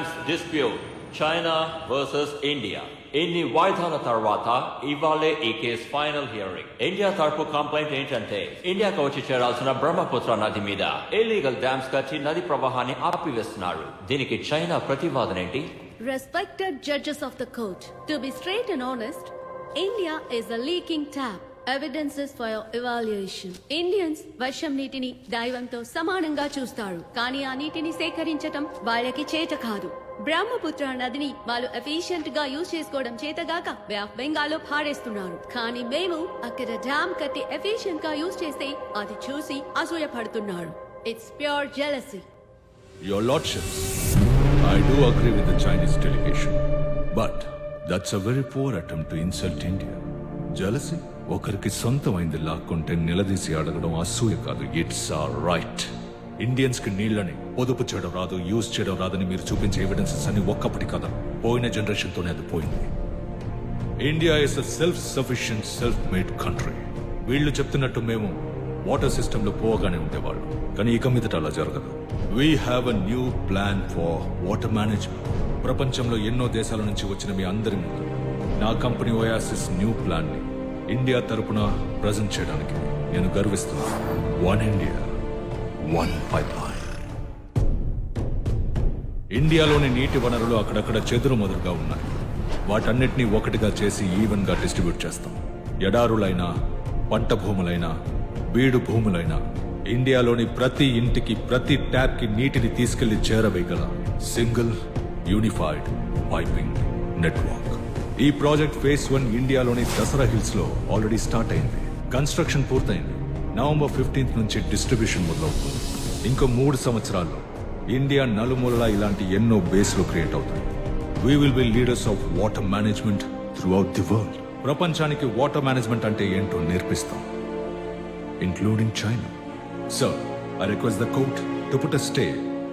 Dams dispute China versus India ఎన్ని వాయిదాల తర్వాత ఇవాళే ఈ కేసు ఫైనల్ హియరింగ్ ఇండియా తరపు కంప్లైంట్ ఏంటంటే ఇండియాకు వచ్చి చేరాల్సిన బ్రహ్మపుత్ర నది మీద ఇల్లీగల్ డ్యామ్స్ కట్టి నది ప్రవాహాన్ని ఆపివేస్తున్నారు. దీనికి చైనా ప్రతివాదన ఏంటి? Respected judges of the court, to be straight and honest, India is a leaking tap. Evidences for evaluation Indians వర్షం నీటిని దైవంతో సమానంగా చూస్తారు. కానీ ఆ నీటిని సేకరించటం వాళ్ళకి చేత కాదు. బ్రహ్మపుత్ర నదిని వాళ్ళు ఎఫిషియెంట్గా యూజ్ చేసుకోవడం చేతగాక బే ఆఫ్ బెంగాల్లో పాడేస్తున్నారు కానీ మేము అక్కడ డ్యామ్ కట్టి ఎఫిషియెంట్గా యూజ్ చేస్తే అది చూసి అసూయపడుతున్నారు it's pure jealousy Your Lordships, I do agree with the Chinese delegation. But that's a very poor attempt to insult India. Jealousy ఒకరికి సొంతమైంది లాక్కుంటే నిలదీసి అడగడం అసూయ కాదు. ఇట్స్ ఆర్ రైట్ ఇండియన్స్కి నీళ్ళని పొదుపు చేయడం రాదు యూజ్ చేయడం రాదని మీరు చూపించే ఎవిడెన్సెస్ అని ఒక్కప్పటి కదా పోయిన జనరేషన్ తోనే అది పోయింది. India is a self sufficient self made country వీళ్ళు చెప్తున్నట్టు మేము వాటర్ సిస్టమ్లో పోగానే ఉండేవాళ్ళు. కానీ ఇక మీదట అలా జరగదు. We have a new plan for water management ప్రపంచంలో ఎన్నో దేశాల నుంచి వచ్చిన మీ అందరి ముందు నా కంపెనీ ఓయాసిస్ న్యూ ప్లాన్ని ఇండియా తరపున ప్రజెంట్ చేయడానికి నేను గర్విస్తున్నాను. వన్ ఇండియా వన్ పైప్ ఇండియాలోని నీటి వనరులు అక్కడక్కడ చెదురు మొదలుగా ఉన్నాయి. వాటన్నిటినీ ఒకటిగా చేసి ఈవెన్గా డిస్ట్రిబ్యూట్ చేస్తాం. ఎడారులైనా పంట భూములైనా బీడు భూములైనా ఇండియాలోని ప్రతి ఇంటికి ప్రతి ట్యాప్కి నీటిని తీసుకెళ్ళి చేరవేయగల సింగిల్ యూనిఫైడ్ పైపింగ్ నెట్వర్క్ ఈ ప్రాజెక్ట్ ఫేస్ వన్ ఇండియాలోని దసరా హిల్స్లో ఆల్రెడీ స్టార్ట్ అయింది. కన్స్ట్రక్షన్ పూర్తయింది. నవంబర్ ఫిఫ్టీన్త్ నుంచి డిస్ట్రిబ్యూషన్ మొదలవుతుంది. ఇంకో మూడు సంవత్సరాల్లో ఇండియా నలుమూలలా ఇలాంటి ఎన్నో బేస్లు క్రియేట్ అవుతాయి. We will be leaders of water management throughout the world ప్రపంచానికి వాటర్ మేనేజ్మెంట్ అంటే ఏంటో నేర్పిస్తాం. Including China sir I request the court to put a stay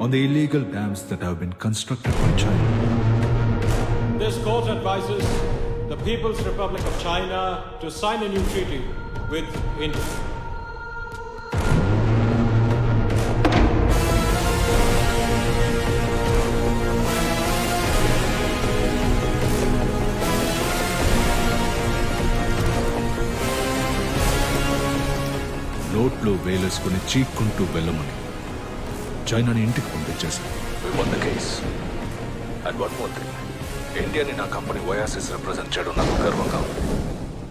on the illegal dams that have been constructed by China This court advises the People's Republic of China to sign a new treaty with India. నోట్లో వేలేసుకుని చీక్కుంటూ వెళ్ళమని చైనాని ఇంటికి పంపించేశాం won the case and one more thing ఇండియాని నా company Oasis represent చేయడం నాకు గర్వంగా ఉంది.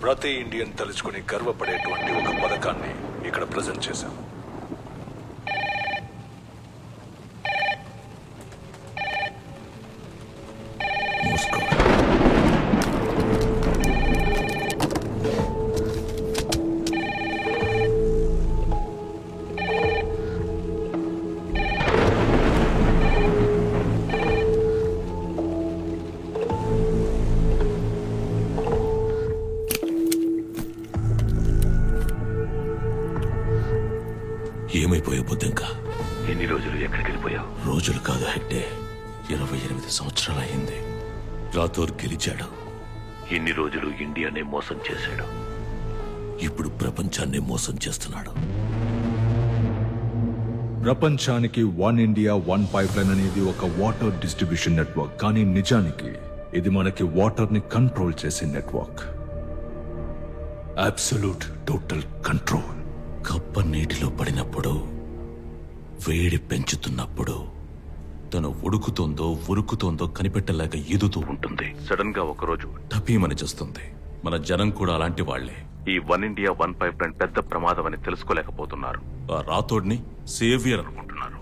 ప్రతి ఇండియన్ తలుచుకుని గర్వపడేటువంటి ఒక పథకాన్ని ఇక్కడ ప్రజెంట్ చేశాం. ఇరవై ఎనిమిది సంవత్సరాలు అయింది రాథోర్ గెలిచాడు. ఎన్ని రోజులు ఇండియానే మోసం చేశాడు. ఇప్పుడు ప్రపంచాన్ని మోసం చేస్తున్నాడు. ప్రపంచానికి one India one pipeline అనేది ఒక వాటర్ డిస్ట్రిబ్యూషన్ నెట్వర్క్. కానీ నిజానికి ఇది మనకి వాటర్ని కంట్రోల్ చేసే నెట్వర్క్. Absolute total control. కప్ప నీటిలో పడినప్పుడు వేడి పెంచుతున్నప్పుడు తను ఉడుకుతోందో ఉరుకుతోందో కనిపెట్టలేక ఈదుతూ ఉంటుంది. సడన్గా ఒకరోజు టపీమని చేస్తుంది. మన జనం కూడా అలాంటి వాళ్ళే ఈ one India one pipeline పెద్ద ప్రమాదం అని తెలుసుకోలేకపోతున్నారు. ఆ రాథోడ్ని సేవియర్ అనుకుంటున్నారు.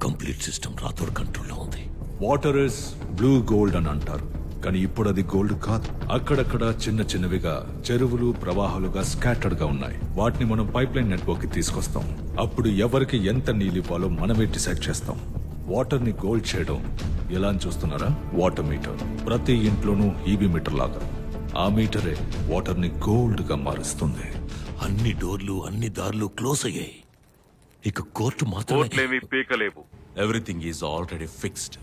కంప్లీట్ సిస్టమ్ రాథోడ్ కంట్రోల్లో ఉంది. వాటర్ ఇస్ బ్లూ గోల్డ్ అని అంటారు. కానీ ఇప్పుడు అది గోల్డ్ కాదు. అక్కడక్కడ చిన్న చిన్నవిగా చెరువులు ప్రవాహాలుగా స్కాటర్డ్గా ఉన్నాయి. వాటిని మనం పైప్ లైన్ నెట్వర్క్కి తీసుకొస్తాం. అప్పుడు ఎవరికి ఎంత నీళ్ళు ఇవ్వాలో మనమే డిసైడ్ చేస్తాం. వాటర్ని గోల్డ్ చేయడం ఎలా అని చూస్తున్నారా? Water meter. ప్రతి ఇంట్లోనూ ఈబీ మీటర్ లాగా. ఆ మీటరే వాటర్ని గోల్డ్గా మారుస్తుంది. అన్ని డోర్లు అన్ని దారులు క్లోజ్ అయ్యాయి. ఇక కోర్టు మాత్రమే కోట్లేమి పీకలేవు. ఎవ్రీథింగ్ ఈజ్ ఆల్రెడీ ఫిక్స్డ్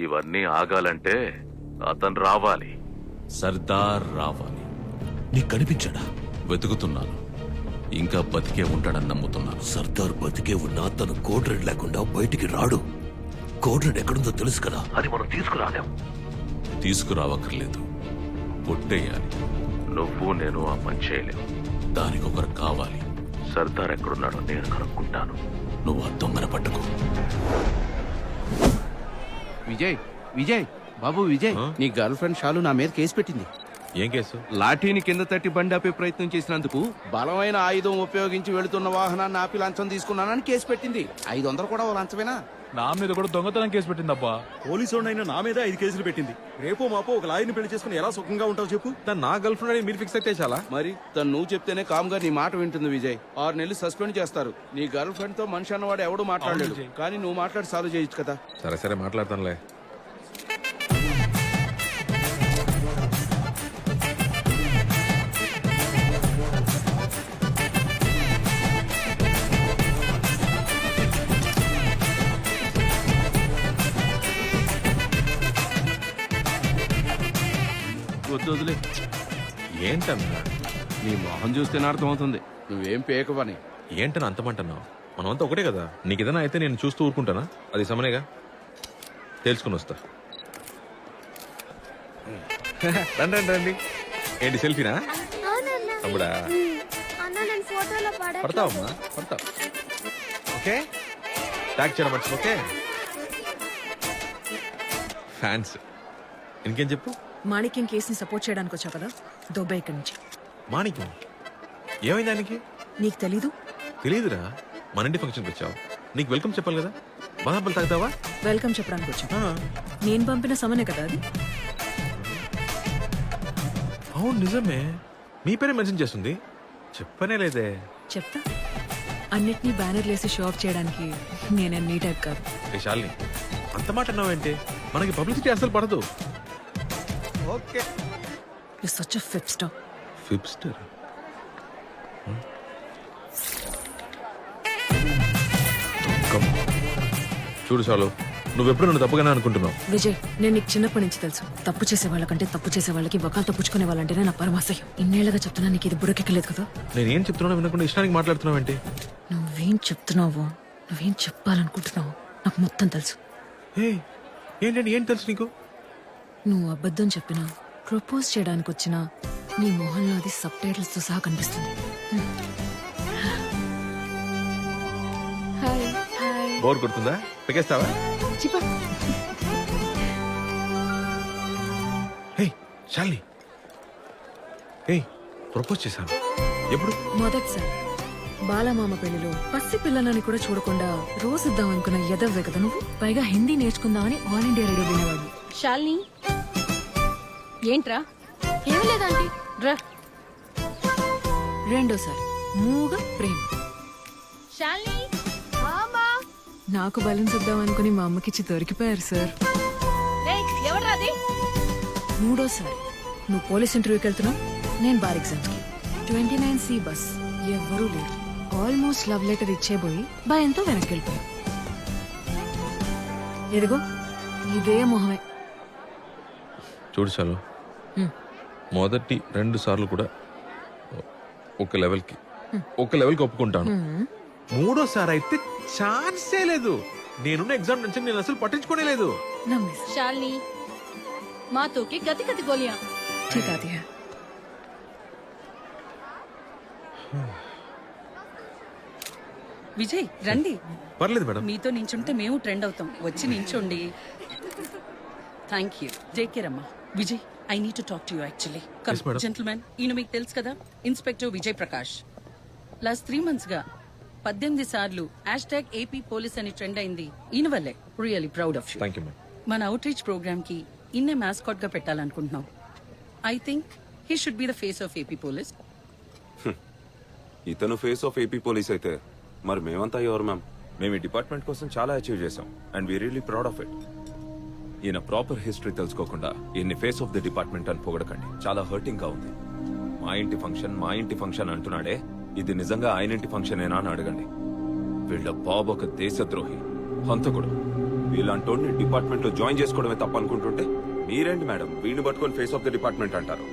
ఇవన్నీ ఆగాలంటే అతను రావాలి. సర్దార్ రావాలి. నీకు కనిపించాడా? వెతుకుతున్నాను. ఇంకా బతికే ఉంటాడని నమ్ముతున్నాను. సర్దార్ బతికే ఉన్నా తను కోడ్ రెడ్ లేకుండా బయటికి రాడు. కోడ్ రెడ్ ఎక్కడుందో తెలుసు కదా. అది మనం తీసుకురాలేం. తీసుకురావక్కర్లేదు. కొట్టేయాలి నువ్వు నేను ఆ పని చేయలేం. దానికి ఒకరు కావాలి. సర్దార్ ఎక్కడున్నాడో నేను కనుక్కుంటాను. నువ్వు ఆ దొంగన పట్టుకో. విజయ్ విజయ్ బాబు విజయ్ నీ గర్ల్ ఫ్రెండ్ షాలు నా మీద కేసు పెట్టింది. ఏం కేసు? లాఠీని కింద తట్టి బండి ఆపే ప్రయత్నం చేసినందుకు బలమైన ఆయుధం ఉపయోగించి వెళుతున్న వాహనాన్ని ఆపి లంచం తీసుకున్నానని కేసు పెట్టింది. ఐదు వందలు కూడా ఓ లంచమేనా? నా మీద కూడా దొంగతనం కేసు పెట్టిందబ్బా. పోలీసు అయినా నా మీద ఐదు కేసులు పెట్టింది. రేపో మాపో ఒక లాయర్ని పెళ్ళి చేసుకుని ఎలా సుఖంగా ఉంటావు చెప్పు. దాన్ని నా గర్ల్ ఫ్రెండ్ అని మీరు ఫిక్స్ అయితే చాలా. మరి తను నువ్వు చెప్తేనే కామ్గా నీ మాట వింటుంది విజయ్. ఆరు నెలలు సస్పెండ్ చేస్తారు. నీ గర్ల్ ఫ్రెండ్తో మనిషి అన్నవాడు ఎవడు మాట్లాడలేడు. కానీ నువ్వు మాట్లాడి సాల్వ్ చేయొచ్చు కదా. సరే సరే మాట్లాడతానులే. వదిలే? ఏంటన్నా? నీ మొహం చూస్తేనే అర్థమవుతుంది నువ్వేం పేకవని ఏంటని అంతమంటున్నావు? మనమంతా ఒకటే కదా. నీకు ఏదైనా అయితే నేను చూస్తూ ఊరుకుంటానా? అది సమనేగా? తెలుసుకుని వస్తా. రండి రండి రండి. ఏంటి సెల్ఫీనా? తమ్ముడా? అన్న నేను ఫోటోలో పడతావమ్మా? పడతావు ఓకే? ట్యాగ్ చేయడం ఓకే? ఫ్యాన్స్ ఇంకేం చెప్పు? మాణిక్యం కేసుని సపోర్ట్ చేయడానికి వచ్చావు కదా? దుబాయ్ ఇక్కడి నుంచి. మాణిక్యం? ఏమైంది దానికి నీకు తెలీదు? తెలియదురా మన ఇంటి ఫంక్షన్కి వచ్చావు. నీకు వెల్కమ్ చెప్పాలి కదా? బాదాపలు తాగుతావా? వెల్కమ్ చెప్పడానికి వచ్చావు. ఆ, నేను పంపిన సమనే కదా అది? అవును నిజమే. మీ పేరే మెన్షన్ చేస్తుంది. చెప్పనే లేదే. చెప్తా. అన్నిటినీ బ్యానర్లు వేసి షో ఆఫ్ చేయడానికి నేనేం నీ టైప్ కాదు. ఏ శాలిని అంత మాట అన్నావేంటి? మనకి పబ్లిసిటీ అసలు పడదు. ఓకే. యు సచ్ ఫిప్ స్టాప్ ఫిప్స్టర్ చూడు చాలు నువ్వెప్పుడు నన్ను తప్పుగానే అనుకుంటున్నావు? విజయ్ నేను నీకు చిన్నప్పటి నుంచి తెలుసు. తప్పు చేసే వాళ్ళకంటే తప్పు చేసే వాళ్ళకి వకాలు తప్పుచుకునే వాళ్ళంటేనే నా పరమాశయం. ఇన్నేళ్ళుగా చెప్తున్నా నీకు ఇది బుడకెక్కలేదు కదా? నేనేం చెప్తున్నా వినకుండా ఇష్టానికి మాట్లాడుతున్నావేంటి నువ్వేం చెప్తున్నావో నువ్వేం చెప్పాలనుకుంటున్నావో నాకు మొత్తం తెలుసు. ఏ ఏంటండి ఏం తెలుసు నీకు? నువ్వు అబద్ధం చెప్పినా ప్రపోజ్ చేయడానికి వచ్చిన నీ మొహంలో అది సబ్ టైటిల్స్తో సహా కనిపిస్తుంది. హాయ్ హాయ్ బోర్ కొడుతుందా? పెకేస్తావా? హే శాలిని. హే ప్రపోజ్ చేశాను. ఎప్పుడు? మొదటిసారి బాలమామ పెళ్ళిలో పసి పిల్లలని కూడా చూడకుండా రోజు ఇద్దాం అనుకున్న ఎదవ్వే కదా నువ్వు? పైగా హిందీ నేర్చుకుందామని ఆల్ ఇండియా రేడియో వినేవాడు. శాలిని ఏంట్రా? ఏమీ లేదంటీ రా. రెండోసారి. మూగ ప్రేమ. శాలిని? నాకు బలూన్స్ ఇద్దాం అనుకుని మా అమ్మకిచ్చి దొరికిపోయారు సార్. అది? మూడోసారి. నువ్వు పోలీస్ ఇంటర్వ్యూకి వెళ్తున్నావు? నేను బార్ ఎగ్జామ్స్కి ట్వంటీ నైన్ సి బస్. ఎవ్వరూ లేరు. ఆల్మోస్ట్ లవ్ లెటర్ ఇచ్చేబోయి భయంతో వెనక్కి వెళ్ళిపోయావు ఎదిగో ఇదే మొహమే. చూడు చాలు. మొదటి రెండు సార్లు కూడా ఒక లెవెల్కి ఒక లెవెల్కి ఒప్పుకుంటాను హ్మ్. మూడోసారి అయితే ఛాన్సే లేదు నేనున్న ఎగ్జామ్ నుంచి నేను అసలు పట్టించుకోనే లేదు నమ్మేసి శాలిని మాతోకి గతి గతి గోలియా ठीक आती है విజయ్ రండి పర్లేదు మేడం మీతో నించుంటే మేము ట్రెండ్ అవుతాం వచ్చి నించోండి థ్యాంక్ యూ టేక్ కేర్ అమ్మా Vijay I need to talk to you actually Yes, madam. Gentlemen ఈయన మీకు తెలుసు కదా inspector Vijay Prakash last three మంత్స్గా పద్దెనిమిది సార్లు హ్యాష్ ట్యాగ్ ఏపీ పోలీస్ అని ట్రెండ్ అయింది ఈయన వల్లే really proud of you thank you madam మన అవుట్ రీచ్ ప్రోగ్రామ్కి ఇన్నే మాస్కాట్గా పెట్టాలనుకుంటున్నాం I think he should be the face of AP police ఇతను ఫేస్ ఆఫ్ ఏపీ పోలీస్ అయితే మరి మేమంతా ఎవరు మ్యామ్ మేము ఈ డిపార్ట్మెంట్ కోసం చాలా అచీవ్ చేసాం and we really proud of it ఈయన ప్రాపర్ హిస్టరీ తెలుసుకోకుండా ఈయన్ని ఫేస్ ఆఫ్ ది డిపార్ట్మెంట్ అని పొగడకండి. చాలా హర్టింగ్గా ఉంది. మా ఇంటి ఫంక్షన్ మా ఇంటి ఫంక్షన్ అంటున్నాడే ఇది నిజంగా ఆయన ఇంటి ఫంక్షన్ ఏనా అని అడగండి. వీళ్ళ బాబు ఒక దేశద్రోహి హంతకుడు. వీళ్ళంటోడిని డిపార్ట్మెంట్లో జాయిన్ చేసుకోవడమే తప్ప అనుకుంటుంటే మీరేంటి మేడం వీడిని పట్టుకొని ఫేస్ ఆఫ్ ది డిపార్ట్మెంట్ అంటారు?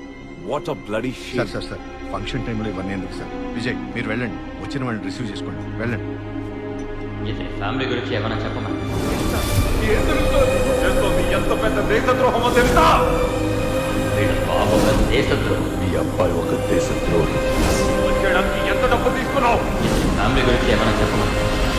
What of bloody sir sir sir function టైంలో ఇవన్నీ ఎందుకు సార్? విజయ్ మీరు వెళ్ళండి. వచ్చిన వాళ్ళని రిసీవ్ చేసుకోండి. వెళ్ళండి. ఫ్యామిలీ గురించి ఏమైనా చెప్పమా? ఏం తెలుస్తుంది చేస్తోంది ఎంత పెద్ద దేశద్రోహమో తెలుసా? దేశద్రోహి. మీ అబ్బాయి ఒక దేశద్రోహి. చేయడానికి ఎంత డబ్బు తీసుకున్నావు? ఫ్యామిలీ గురించి ఏమైనా చెప్పమని